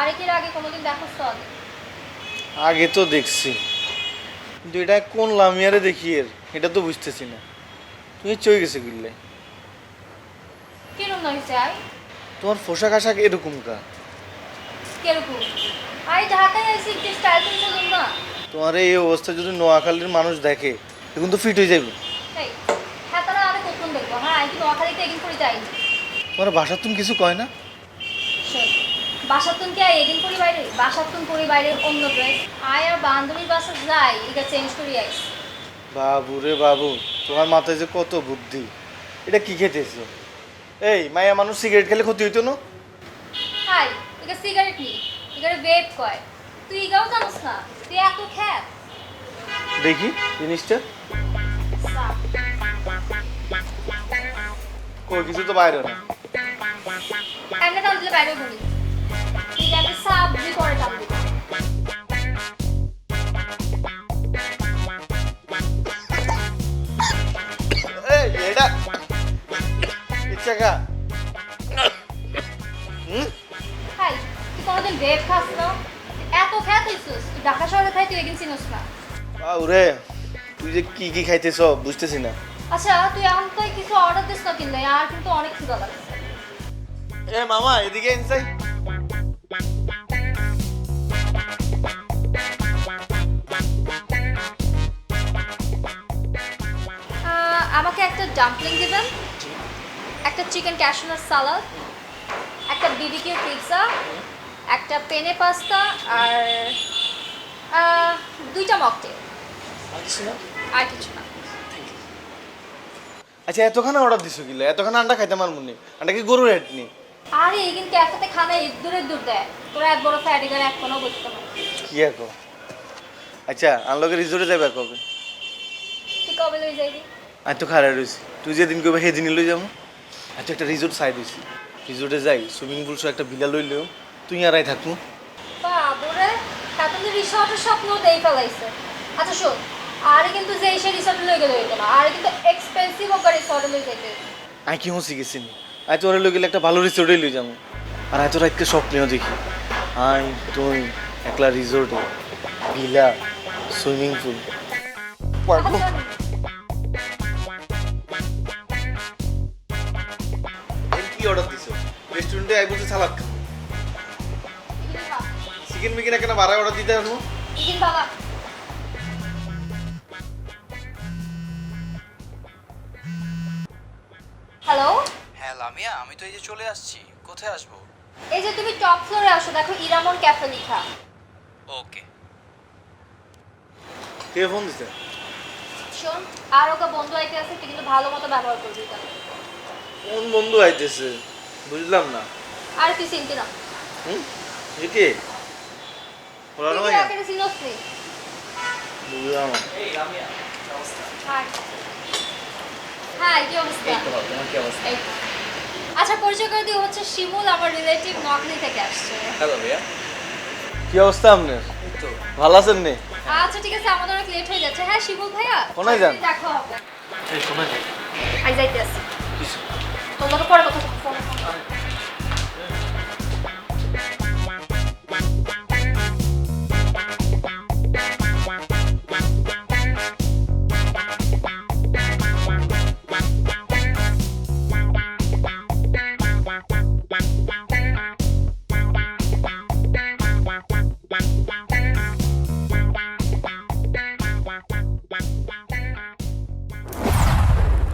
আগে কোনোদিন দেখো তো আগে আগে তো দেখছি। কিন্তু এটা কোন লামিয়ারে দেখি এর? এটা তো বুঝতেছি না। তুমি চই গেছে গুললে। কিরম আই তোমার পোশাক আশাক এরকম কা কীরকম? আই ঢাকায় একটু স্টাইল চলুন না। তোমার এই অবস্থা যদি নোয়াখালীর মানুষ দেখে এখন তো ফিট হয়ে যাবে তাই হ্যাঁ তারা আরে কখন দেখব। হ্যাঁ আমি কিন্তু নোয়াখালীতে একদিন করে যাই তোমার বাসার তুমি কিছু কয় না? বাসাতুন কি আর এদিন করি বাইরে বাসাতুন করি বাইরে অন্য ড্রেস আয় আর বান্ধবীর বাসা যাই এটা চেঞ্জ করি আইস বাবু রে বাবু তোমার মাথায় যে কত বুদ্ধি। এটা কি খেতেছো? এই মায়া মানুষ সিগারেট খেলে ক্ষতি হইতো না? হাই এটা সিগারেট নি এটা ভেপ কয়। তুই এগাও জানিস না তুই এত খ্যাত। দেখি জিনিসটা। কই কিছু তো বাইরে না। এমনি দিলে বাইরে বলি ইচ্ছা হুম? হাই তুই কোনোদিন ভেপ খাস না? এত খ্যাত হইছিস তুই ঢাকা শহরে খাই তুই এগিন চিনিস না। বাবুরে তুই যে কি কি খাইতেছ বুঝতেছি না। আচ্ছা তুই এখন তো কিছু অর্ডার দিস না কিনলে আর কিন্তু অনেক খিদা লাগছে। এ মামা এদিকে ইনসাই আমাকে একটা ডাম্পলিং দিবেন? একটা চিকেন ক্যাশনার সালাদ একটা বিবিকিউ পিৎজা একটা পেনে পাস্তা আর দুইটা মকটেল। আর কিছু না? আচ্ছা এতখানা অর্ডার দিছো কিলে এতখানা আন্ডা খাইতে আমার মনে আন্ডা কি গরুর হেড নি? আরে কিন্তু একসাথে খানা দূরে দূর দেয়। তোরা এক বড় এক কোনো বুঝতে পারে কি একো আচ্ছা আনলোকে রিজোর্টে যাবে কবে? তুই কবে লই যাইবি? আমি তো খারাপ রয়েছি তুই যেদিন কবে সেদিনই লই যাব। আচ্ছা একটা রিজোর্ট সাইড হয়েছি রিজোর্টে যাই সুইমিং পুল সহ একটা বিলা লইলেও তুই আর আই থাকব বাবুরে এখন তো রিসর্টের স্বপ্ন দেই ফেলাইছে। আচ্ছা শোন আরে কিন্তু যে এসে রিসর্টে লই গেলে হইতো না আরে কিন্তু এক্সপেন্সিভ হোক রিসর্টে লই যেতে আমি কি হসি গেছি নি আই তোরে লই গেলে একটা ভালো রিসোর্টে লই যাব আর আয় তো রাতকে স্বপ্নেও দেখি। আই তুই একলা রিসোর্টে ভিলা সুইমিং পুল পারব অর্ডার দিছো? রেস্টুরেন্টে আই বলছে সালাদ খাব। চিকেন মিকেন একটা বাড়া অর্ডার দিতে বাবা হ্যালো হ্যাঁ লামিয়া আমি তো এই যে চলে আসছি। কোথায় আসব? এই যে তুমি টপ ফ্লোরে আসো দেখো ইরামন ক্যাফে লেখা। ওকে। কে ফোন দিছে? শোন আর ওকে বন্ধু আইতে আছে তুই কিন্তু ভালো মতো ব্যবহার করবি। তাহলে কোন বন্ধু আইতেছে? বুঝলাম না। আর তুই চিনতি না। হুম? এ কে? বলা তুই নয় কি আগে চিনস নি? বুঝলাম না। এই লামিয়া হাই। হাই কি অবস্থা? তোমার কি অবস্থা? আচ্ছা পরিচয় করে দিও হচ্ছে শিমুল আমার রিলেটিভ থেকে আসছে। হ্যালো ভাইয়া। কি অবস্থা আপনার? তো। ভালো আছেন নে? আচ্ছা ঠিক আছে আমাদের অনেক লেট হয়ে যাচ্ছে। হ্যাঁ শিমুল ভাইয়া? কোনায় যান? দেখা আই যাইতে আছি 너무 똑바로 똑바로 똑바로.